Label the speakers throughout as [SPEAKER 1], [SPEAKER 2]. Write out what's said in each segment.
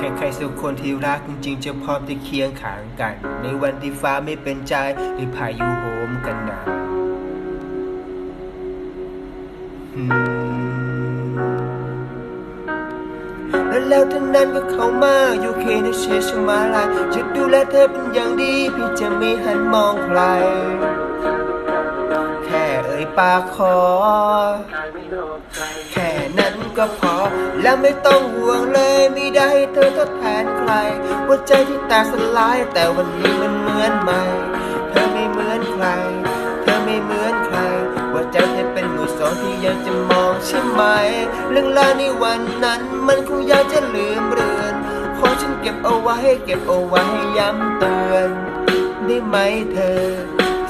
[SPEAKER 1] แค่ใครสักคนที่รักจริงๆจะพร้อมจะเคียงข้างกัน ในวันที่ฟ้าไม่เป็นใจหรือพายุโหมกันหนาวแล้วแล้วทั้งนั้นก็เข้ามาอยู่เคในเชชมาลายจะดูแลเธอเป็นอย่างดี พี่จะไม่หันมองใคร แค่เอ่ยปากขอ แค่นั้นก็พอ แล้วไม่ต้องห่วงเลยไม่ได้ให้เธอทดแทนใครหัวใจที่แตกสลายแต่วันนี้มันเหมือนใหม่ เธอไม่เหมือนใคร เธอไม่เหมือนใครหัวใจเธอเป็นมือสองที่ยังจะมองใช่ไหม เรื่องราวในวันนั้นมันคงยากจะลืมเรือนขอฉันเก็บเอาไว้เก็บเอาไว้ย้ำเตือนได้ไหมเธอ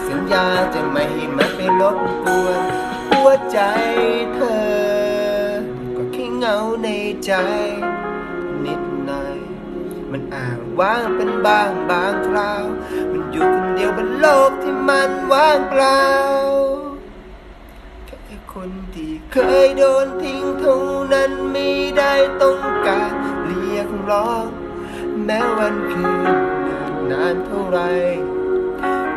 [SPEAKER 1] สัญญาจะไม่ให้มันไปรบกวน หัวใจเธอ ก็แค่เงาในใจ นิดหน่อย มันอ่างว่างเป็นบางบางคราว มันอยู่คนเดียวบนโลกที่มันว่างเปล่าแค่คนที่เคยโดนทิ้งเท่านั้นไม่ได้ต้องการเรียกร้อง แม้วันคืนเนิ่นนานเท่าไหร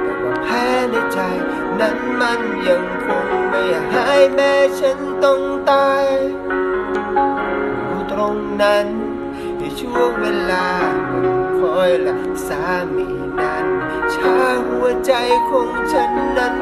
[SPEAKER 1] แต่ว่าแพ้ในใจ นั้นมันยังคงไม่หายแม้ฉันต้องตายอยู่ตรงนั้นในช่วงเวลาคอยรักษามีนั้นช้าหัวใจของฉันนั้น